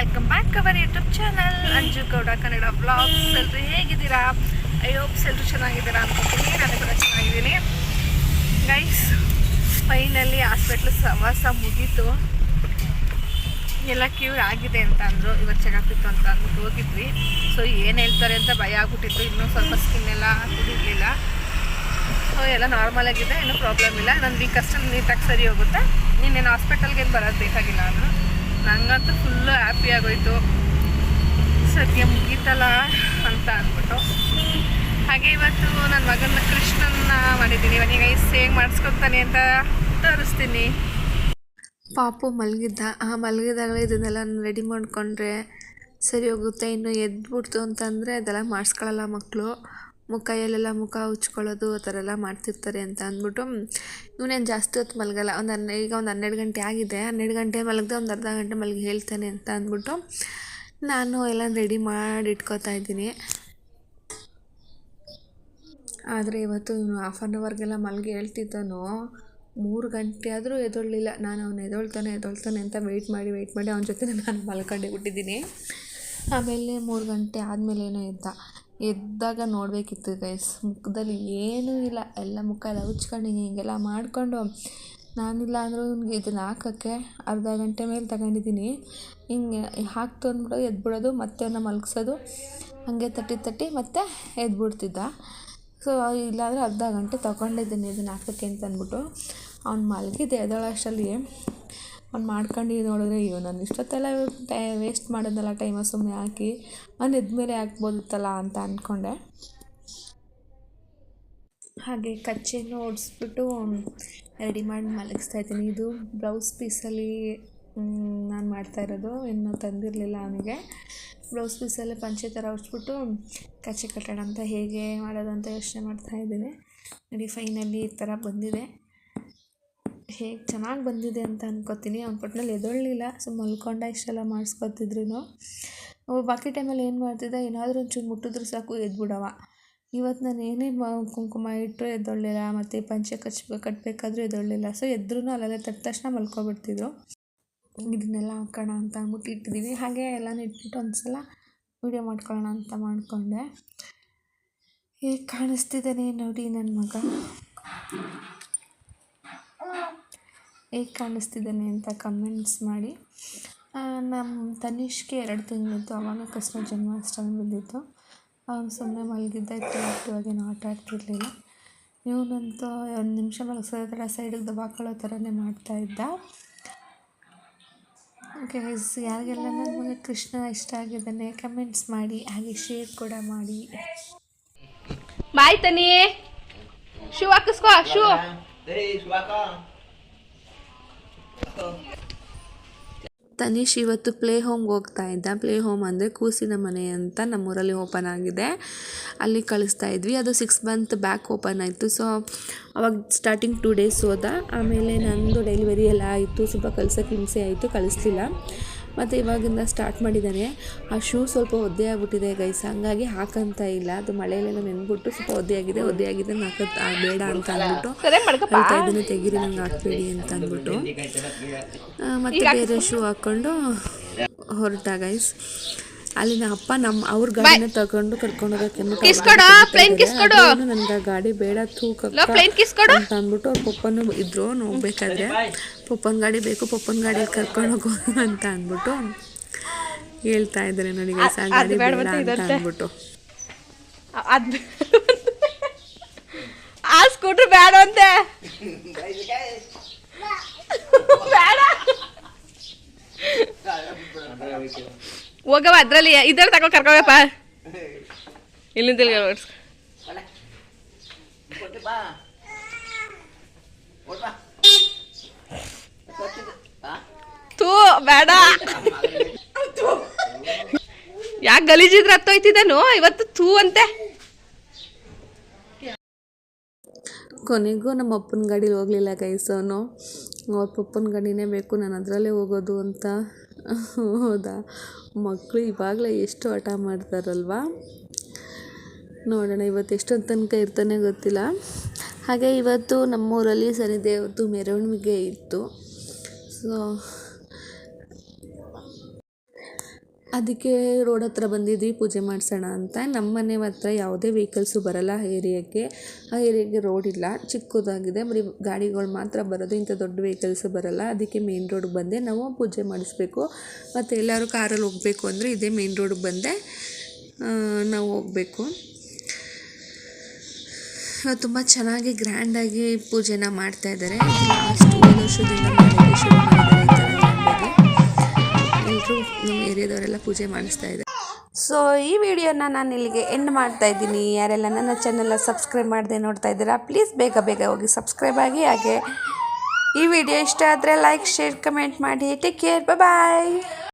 Welcome back our YouTube channel Anju Gowda Kannada vlogs ಎಲ್ಲರೂ ಹೇಗಿದ್ದೀರಾ? I hopes ಎಲ್ಲರೂ ಚೆನ್ನಾಗಿದ್ದೀರಾ ಅನ್ಕೋತೀನಿ ನಾನು ಕೂಡ ಚೆನ್ನಾಗಿದ್ದೀನಿ. ಗೈಸ್ ಫೈನಲಿ ಹಾಸ್ಪಿಟ್ಲ್ ಸವಾಸ ಮುಗೀತು. ಎಲ್ಲ ಕ್ಯೂರ್ ಆಗಿದೆ ಅಂತ ಅಂದರು, ಇವತ್ತು ಚೆಕಪ್ ಅಂತ ಅಂದ್ಬಿಟ್ಟು ಹೋಗಿದ್ವಿ. ಸೊ ಏನು ಹೇಳ್ತಾರೆ ಅಂತ ಭಯ ಆಗ್ಬಿಟ್ಟಿತ್ತು. ಇನ್ನೂ ಸ್ವಲ್ಪ ಸ್ಕಿನ್ ಎಲ್ಲ ಕುದಿರಲಿಲ್ಲ. ಸೊ ಎಲ್ಲ ನಾರ್ಮಲ್ ಆಗಿದೆ, ಏನೂ ಪ್ರಾಬ್ಲಮ್ ಇಲ್ಲ. ವೀಕ್ ಅಷ್ಟು ನೀಟಾಗಿ ಸರಿ ಹೋಗುತ್ತೆ. ನೀನೇನು ಹಾಸ್ಪಿಟಲ್ಗೆ ಏನು ಬರೋದು ಬೇಕಾಗಿಲ್ಲ ನಾನು ನಂಗಂತೂ ಫುಲ್ಲು ಹ್ಯಾಪಿ ಆಗೋಯ್ತು. ಸದ್ಯ ಮುಗೀತಲ್ಲ ಅಂತ ಅಂದ್ಬಿಟ್ಟು. ಹಾಗೆ ಇವತ್ತು ನನ್ನ ಮಗನ ಕೃಷ್ಣನ್ನ ಮಾಡಿದ್ದೀನಿ. ಇವನಿಗೆ ಹೇಗೆ ಮಾಡಿಸ್ಕೊತಾನೆ ಅಂತ ತೋರಿಸ್ತೀನಿ. ಪಾಪು ಮಲಗಿದ್ದ. ಆ ಮಲಗಿದಾಗಲೇ ಇದನ್ನೆಲ್ಲ ರೆಡಿ ಮಾಡಿಕೊಂಡ್ರೆ ಸರಿ ಹೋಗುತ್ತೆ. ಇನ್ನು ಎದ್ಬಿಡ್ತು ಅಂತಂದರೆ ಅದೆಲ್ಲ ಮಾಡಿಸ್ಕೊಳ್ಳಲ್ಲ ಮಕ್ಕಳು ಕೈಯಲ್ಲೆಲ್ಲ ಮುಖ ಉಚ್ಕೊಳ್ಳೋದು ಆ ಥರ ಎಲ್ಲ ಮಾಡ್ತಿರ್ತಾರೆ ಅಂತ ಅಂದ್ಬಿಟ್ಟು ಇವನೇನು ಜಾಸ್ತಿ ಹೊತ್ತು ಮಲಗಲ್ಲ, ಒಂದು ಹನ್ನೆ, ಈಗ ಒಂದು ಹನ್ನೆರಡು ಗಂಟೆ ಆಗಿದೆ, ಹನ್ನೆರಡು ಗಂಟೆ ಮಲಗದೆ ಒಂದು ಅರ್ಧ ಗಂಟೆ ಮಲಗಿ ಹೇಳ್ತಾನೆ ಅಂತ ಅಂದ್ಬಿಟ್ಟು ನಾನು ಎಲ್ಲ ರೆಡಿ ಮಾಡಿ ಇಟ್ಕೋತಾ ಇದ್ದೀನಿ. ಆದರೆ ಇವತ್ತು ಇವನು ಹಾಫ್ ಆನ್ ಅವರ್ಗೆಲ್ಲ ಮಲಗಿ ಹೇಳ್ತಿದ್ದನು, ಮೂರು ಗಂಟೆ ಆದರೂ ಎದೊಳ್ಳಿಲ್ಲ, ನಾನು ಅವನು ಎದೊಳ್ತಾನೆ ಎದೊಳ್ತಾನೆ ಅಂತ ವೆಯ್ಟ್ ಮಾಡಿ ವೆಯ್ಟ್ ಮಾಡಿ ಅವನ ಜೊತೆ ನಾನು ಮಲ್ಕೊಂಡೇ ಬಿಟ್ಟಿದ್ದೀನಿ. ಆಮೇಲೆ ಮೂರು ಗಂಟೆ ಆದಮೇಲೆ ಏನೋ ಎದ್ದ. ಎದ್ದಾಗ ನೋಡಬೇಕಿತ್ತು ಗೈಸ್ ಮುಖದಲ್ಲಿ ಏನೂ ಇಲ್ಲ. ಎಲ್ಲ ಮುಖ ಎಲ್ಲ ಉಚ್ಕೊಂಡು ಹೀಗೆಲ್ಲ ಮಾಡಿಕೊಂಡು ನಾನಿಲ್ಲ ಅಂದರೂ ನನಗೆ ಇದನ್ನು ಹಾಕೋಕ್ಕೆ ಅರ್ಧ ಗಂಟೆ ಮೇಲೆ ತಗೊಂಡಿದ್ದೀನಿ. ಹಿಂಗೆ ಹಾಕ್ತು ಅಂದ್ಬಿಡೋದು ಎದ್ಬಿಡೋದು, ಮತ್ತೆ ಅವನ್ನ ಮಲಗಿಸೋದು, ಹಾಗೆ ತಟ್ಟಿ ತಟ್ಟಿ ಮತ್ತೆ ಎದ್ಬಿಡ್ತಿದ್ದ. ಸೊ ಇಲ್ಲಾಂದರೆ ಅರ್ಧ ಗಂಟೆ ತಗೊಂಡಿದ್ದೀನಿ ಇದನ್ನು ಹಾಕೋಕ್ಕೆ ಅಂತ ಅಂದ್ಬಿಟ್ಟು. ಅವ್ನು ಮಲಗಿದ್ದೆ ಎದ್ದೇಳೋಷ್ಟರಲ್ಲಿ. ಅವ್ನು ಮಾಡ್ಕೊಂಡು ನೋಡಿದ್ರೆ, ಅಯ್ಯೋ, ನಾನು ಇಷ್ಟೊತ್ತೆಲ್ಲ ಟೈ ವೇಸ್ಟ್ ಮಾಡೋದಲ್ಲ ಟೈಮ ಸುಮ್ಮನೆ ಹಾಕಿ, ಅವ್ನು ಎದ್ಮೇಲೆ ಹಾಕ್ಬೋದಿತ್ತಲ್ಲ ಅಂತ ಅಂದ್ಕೊಂಡೆ ಹಾಗೆ ಕಚ್ಚೆಯನ್ನು ಓಡಿಸ್ಬಿಟ್ಟು ರೆಡಿ ಮಾಡಿ ಮಲಗಿಸ್ತಾ ಇದ್ದೀನಿ. ಇದು ಬ್ಲೌಸ್ ಪೀಸಲ್ಲಿ ನಾನು ಮಾಡ್ತಾ ಇರೋದು. ಇನ್ನೂ ತಂದಿರಲಿಲ್ಲ ಅವನಿಗೆ. ಬ್ಲೌಸ್ ಪೀಸಲ್ಲೇ ಪಂಚೆ ಥರ ಹೊಡ್ಸ್ಬಿಟ್ಟು ಕಚ್ಚೆ ಕಟ್ಟೋಣ ಅಂತ ಹೇಗೆ ಮಾಡೋದು ಅಂತ ಯೋಚನೆ ಮಾಡ್ತಾ ಇದ್ದೀನಿ. ನೋಡಿ ಫೈನಲಿ ಈ ಥರ ಬಂದಿದೆ. ಹೇಗೆ ಚೆನ್ನಾಗಿ ಬಂದಿದೆ ಅಂತ ಅನ್ಕೋತೀನಿ. ಅವ್ನ ಪಟ್ನಲ್ಲಿ ಎದೊಳ್ಳಿಲ್ಲ. ಸೊ ಮಲ್ಕೊಂಡ ಇಷ್ಟೆಲ್ಲ ಮಾಡಿಸ್ಕೊತಿದ್ರು. ಬಾಕಿ ಟೈಮಲ್ಲಿ ಏನು ಮಾಡ್ತಿದ್ದೆ? ಏನಾದರೂ ಒಂಚೂರು ಮುಟ್ಟಿದ್ರು ಸಾಕು, ಎದ್ಬಿಡವ. ಇವತ್ತು ನಾನು ಏನೇ ಕುಂಕುಮ ಇಟ್ಟರು ಎದ್ದೊಳ್ಳಿಲ್ಲ ಮತ್ತು ಪಂಚೆ ಕಚ್ ಕಟ್ಟಬೇಕಾದ್ರೂ ಎದ್ದೊಳ್ಳಿಲ್ಲ ಸೊ ಎದ್ರೂ ಅಲ್ಲೆಲ್ಲ ತಟ್ಟ ತಕ್ಷಣ ಮಲ್ಕೊಬಿಡ್ತಿದ್ರು. ಇದನ್ನೆಲ್ಲ ಹಾಕೋಣ ಅಂತ ಅಂದ್ಬಿಟ್ಟು ಇಟ್ಟಿದ್ದೀವಿ ಹಾಗೆ ಎಲ್ಲನೂ ಇಟ್ಬಿಟ್ಟು ಒಂದು ವೀಡಿಯೋ ಮಾಡ್ಕೊಳ್ಳೋಣ ಅಂತ ಮಾಡಿಕೊಂಡೆ. ಹೇಗೆ ಕಾಣಿಸ್ತಿದ್ದಾನೆ ನೋಡಿ ನನ್ನ ಮಗ. ಹೇಗೆ ಕಾಣಿಸ್ತಿದ್ದಾನೆ ಅಂತ ಕಮೆಂಟ್ಸ್ ಮಾಡಿ. ನಮ್ಮ ತನಿಷ್ಗೆ ಎರಡು ತಿಂಗಳಿತ್ತು ಅವಾಗ ಕೃಷ್ಣ ಜನ್ಮಾಷ್ಟಮಿ ಬಂದಿತ್ತು. ಅವನು ಸುಮ್ಮನೆ ಮಲಗಿದ್ದ ಇತ್ತು ನಾನು ಆಟ ಆಡ್ತಿರ್ಲಿಲ್ಲ. ಇವನಂತೂ ಒಂದು ನಿಮಿಷ ಮಲಗಿಸೋದ್ರ ಥರ ಸೈಡಿಗೆ ದಬಾಕೊಳ್ಳೋ ಥರನೇ ಮಾಡ್ತಾಯಿದ್ದ ಗೈಸ್ ಯಾರಿಗೆಲ್ಲ ನಮಗೆ ಕೃಷ್ಣ ಇಷ್ಟ ಆಗಿದ್ದಾನೆ ಕಮೆಂಟ್ಸ್ ಮಾಡಿ ಹಾಗೆ ಶೇರ್ ಕೂಡ ಮಾಡಿ. ಬಾಯ್ ತನಿ. ಶೂ ಹಾಕಿಸ್ಕೋ ಶೂ ತನೀಶ್ ಇವತ್ತು ಪ್ಲೇ ಹೋಮ್ಗೆ ಹೋಗ್ತಾ ಇದ್ದ. ಪ್ಲೇ ಹೋಮ್ ಅಂದರೆ ಕೂಸಿನ ಮನೆ ಅಂತ ನಮ್ಮೂರಲ್ಲಿ ಓಪನ್ ಆಗಿದೆ. ಅಲ್ಲಿ ಕಳಿಸ್ತಾ ಇದ್ವಿ. ಅದು ಸಿಕ್ಸ್ ಮಂತ್ ಬ್ಯಾಕ್ ಓಪನ್ ಆಯಿತು. ಸೊ ಅವಾಗ ಸ್ಟಾರ್ಟಿಂಗ್ ಟೂ ಡೇಸ್ ಹೋದ. ಆಮೇಲೆ ನಂದು ಡೆಲಿವರಿ ಎಲ್ಲ ಆಯಿತು. ಸ್ವಲ್ಪ ಕಳ್ಸೋಕ್ಕೆ ಹಿಂಸೆ ಆಯಿತು. ಕಳಿಸ್ಲಿಲ್ಲ. ಮತ್ತು ಇವಾಗಿಂದ ಸ್ಟಾರ್ಟ್ ಮಾಡಿದ್ದಾನೆ ಆ ಶೂ ಸ್ವಲ್ಪ ಒದ್ದೆ ಆಗ್ಬಿಟ್ಟಿದೆ ಗೈಸ್ ಹಂಗಾಗಿ ಹಾಕಂತ ಇಲ್ಲ. ಅದು ಮಳೆಯಲ್ಲೆಲ್ಲ ನೆನ್ಬಿಟ್ಟು ಸ್ವಲ್ಪ ಒದ್ದೆ ಆಗಿದೆ ಒದ್ದೆ ಆಗಿದೆ ಹಾಕತ್ ಬೇಡ ಅಂತ ಅಂದ್ಬಿಟ್ಟು ಹೇಳ್ತಾ ಇದನ್ನು ತೆಗೀರಿ ನಂಗೆ ಹಾಕ್ಬೇಡಿ ಅಂತ ಅಂದ್ಬಿಟ್ಟು. ಮತ್ತೆ ಬೇರೆ ಶೂ ಹಾಕ್ಕೊಂಡು ಹೊರಟ ಗೈಸ್ ಅಲ್ಲಿನ ಅಪ್ಪ ನಮ್ಮ ಅವ್ರ ಗಾಡಿನ ತಗೊಂಡು ಕರ್ಕೊಂಡು ಹೋಗಕ್ಕೆ ನನ್ಗೆ ಗಾಡಿ ಬೇಡ ತೂಕ ಅಂತ ಅಂದ್ಬಿಟ್ಟು ಅವ್ರ ಪಪ್ಪನು ಇದ್ರು ಹೋಗ್ಬೇಕಾದ್ರೆ. ಪಪ್ಪನ ಗಾಡಿ ಬೇಕು ಪಪ್ಪನ ಗಾಡಿಯಲ್ಲಿ ಕರ್ಕೊಂಡು ಹೋಗೋದು ಅಂತ ಅಂದ್ಬಿಟ್ಟು ಹೇಳ್ತಾ ಇದ್ದಾರೆ ನನಗೆ ಗಾಡಿ ಬೇಡ ಅಂತ ಅಂದ್ಬಿಟ್ಟು. ಆ ಸ್ಕೂಟರ್ ಬೇಡ ಅಂತೆ. ಬೇಡ. ಹೋಗವ ಅದ್ರಲ್ಲಿ ಇದ್ರ ತಗೋ ಕರ್ಕೋಬೇಕಪ್ಪ ಇಲ್ಲಿಂದ ತೂ ಓಡ್ಸ್. ಥೂ ಬೇಡ. ಯಾಕೆ ಗಲೀಜಿದ್ರೆ ಹತ್ತೋಯ್ತಿದ್ದಾನು ಇವತ್ತು ತೂ ಅಂತೆ. ಕೊನೆಗೂ ನಮ್ಮ ಅಪ್ಪನ ಗಾಡೀಲಿ ಹೋಗ್ಲಿಲ್ಲ ಗೈಸ್ ಅವನು ಅವ್ರ ಪಪ್ಪನ ಗಾಡಿನೇ ಬೇಕು ನಾನು ಅದರಲ್ಲೇ ಹೋಗೋದು ಅಂತ. ಹೌದಾ? ಮಕ್ಕಳು ಇವಾಗಲೇ ಎಷ್ಟು ಹಠ ಮಾಡ್ತಾರಲ್ವಾ? ನೋಡೋಣ, ಇವತ್ತು ಎಷ್ಟೊಂದು ತನಕ ಇರ್ತಾನೆ ಗೊತ್ತಿಲ್ಲ. ಹಾಗೆ ಇವತ್ತು ನಮ್ಮೂರಲ್ಲಿ ಶನಿದೇವ್ರದ್ದು ಮೆರವಣಿಗೆ ಇತ್ತು. ಸೊ ಅದಕ್ಕೆ ರೋಡ್ ಹತ್ರ ಬಂದಿದ್ವಿ, ಪೂಜೆ ಮಾಡಿಸೋಣ ಅಂತ. ನಮ್ಮ ಮನೆ ಹತ್ರ ಯಾವುದೇ ವೆಹಿಕಲ್ಸು ಬರಲ್ಲ ಆ ಏರಿಯಾಗೆ ಆ ಏರಿಯಾಗೆ ರೋಡ್ ಇಲ್ಲ, ಚಿಕ್ಕದಾಗಿದೆ. ಬರೀ ಗಾಡಿಗಳು ಮಾತ್ರ ಬರೋದು, ಇಂಥ ದೊಡ್ಡ ವೆಹಿಕಲ್ಸು ಬರಲ್ಲ. ಅದಕ್ಕೆ ಮೇನ್ ರೋಡ್ಗೆ ಬಂದೆ. ನಾವು ಪೂಜೆ ಮಾಡಿಸ್ಬೇಕು. ಮತ್ತು ಎಲ್ಲರೂ ಕಾರಲ್ಲಿ ಹೋಗಬೇಕು ಅಂದರೆ ಇದೇ ಮೇನ್ ರೋಡ್ಗೆ ಬಂದೆ. ನಾವು ಹೋಗಬೇಕು. ತುಂಬ ಚೆನ್ನಾಗಿ ಗ್ರ್ಯಾಂಡಾಗಿ ಪೂಜೆನ ಮಾಡ್ತಾಯಿದ್ದಾರೆ ಲಾಸ್ಟ್ ವರ್ಷದಿಂದ ಮಾಡಿದ್ದಾರೆ ನಮ್ಮ ಏರಿಯಾದವರೆಲ್ಲ ಪೂಜೆ ಮಾಡಿಸ್ತಾ ಇದೆ ಸೊ ಈ ವಿಡಿಯೋನ ನಾನು ಇಲ್ಲಿಗೆ ಎಂಡ್ ಮಾಡ್ತಾ ಇದ್ದೀನಿ. ಯಾರೆಲ್ಲ ನನ್ನ ಚಾನೆಲ್ನ ಸಬ್ಸ್ಕ್ರೈಬ್ ಮಾಡದೆ ನೋಡ್ತಾ ಇದ್ದೀರಾ ಪ್ಲೀಸ್ ಬೇಗ ಬೇಗ ಹೋಗಿ ಸಬ್ಸ್ಕ್ರೈಬ್ ಆಗಿ. ಹಾಗೆ ಈ ವಿಡಿಯೋ ಇಷ್ಟ ಆದರೆ ಲೈಕ್ ಶೇರ್ ಕಮೆಂಟ್ ಮಾಡಿ. Take care bye